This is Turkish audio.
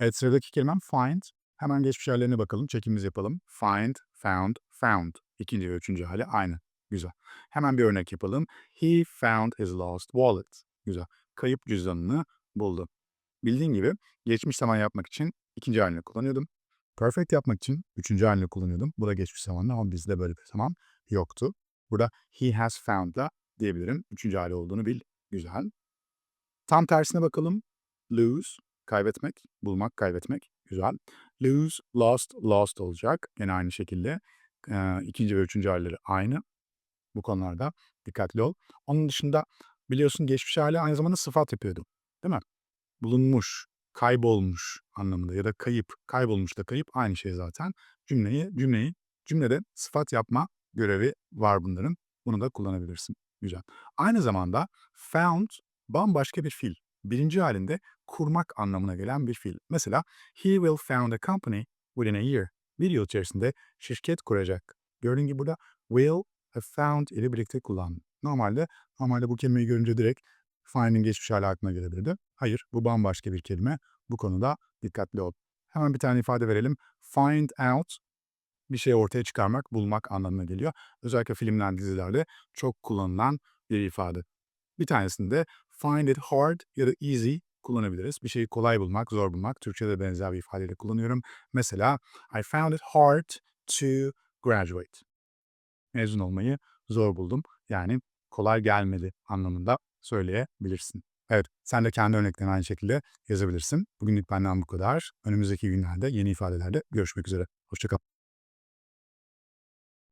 Evet, sıradaki kelimem find. Hemen geçmiş hâllerine bakalım, çekimizi yapalım. Find, found, found. 2'nci ve 3'üncü hâli aynı. Güzel. Hemen bir örnek yapalım. He found his lost wallet. Güzel. Kayıp cüzdanını buldu. Bildiğin gibi geçmiş zaman yapmak için 2'nci hâlini kullanıyordum. Perfect yapmak için 3'üncü hâlini kullanıyordum. Bu da geçmiş zamanda ama bizde böyle bir zaman yoktu. Burada he has found da diyebilirim. 3'üncü hâli olduğunu bil. Güzel. Tam tersine bakalım. Lose, kaybetmek, bulmak, kaybetmek. Güzel. Lose, lost, lost olacak. Gene aynı şekilde. Eee, 2'nci ve 3'üncü hâlleri aynı. Bu konularda dikkatli ol. Onun dışında biliyorsun geçmiş hâli aynı zamanda sıfat yapıyordu. Değil mi? Bulunmuş, kaybolmuş anlamında ya da kayıp, kaybolmuş da kayıp aynı şey zaten. Cümleyi cümleyi cümlede sıfat yapma görevi var bunların. Bunu da kullanabilirsin. Güzel. Aynı zamanda found bambaşka bir fiil. 1'inci hâlinde kurmak anlamına gelen bir fiil. Mesela he will found a company within a year. Bir yıl içerisinde şirket kuracak. Gördüğün gibi burada will ve found ile birlikte kullandım. Normalde normalde bu kelimeyi görünce direkt find'in geçmiş hâli aklına gelebilirdi. Hayır, bu bambaşka bir kelime. Bu konuda dikkatli ol. Hemen bir tane ifade verelim. Find out bir şeyi ortaya çıkarmak, bulmak anlamına geliyor. Özellikle filmler, dizilerde çok kullanılan bir ifade. Bir tanesini de find it hard ya da easy kullanabiliriz. Bir şeyi kolay bulmak, zor bulmak. Türkçede benzer bir ifadeyle kullanıyorum. Mesela I found it hard to graduate. Mezun olmayı zor buldum. Yani kolay gelmedi anlamında söyleyebilirsin. Evet, sen de kendi örneklerini aynı şekilde yazabilirsin. Bugünlük benden bu kadar. Önümüzdeki günlerde yeni ifadelerde görüşmek üzere. Hoşça kal.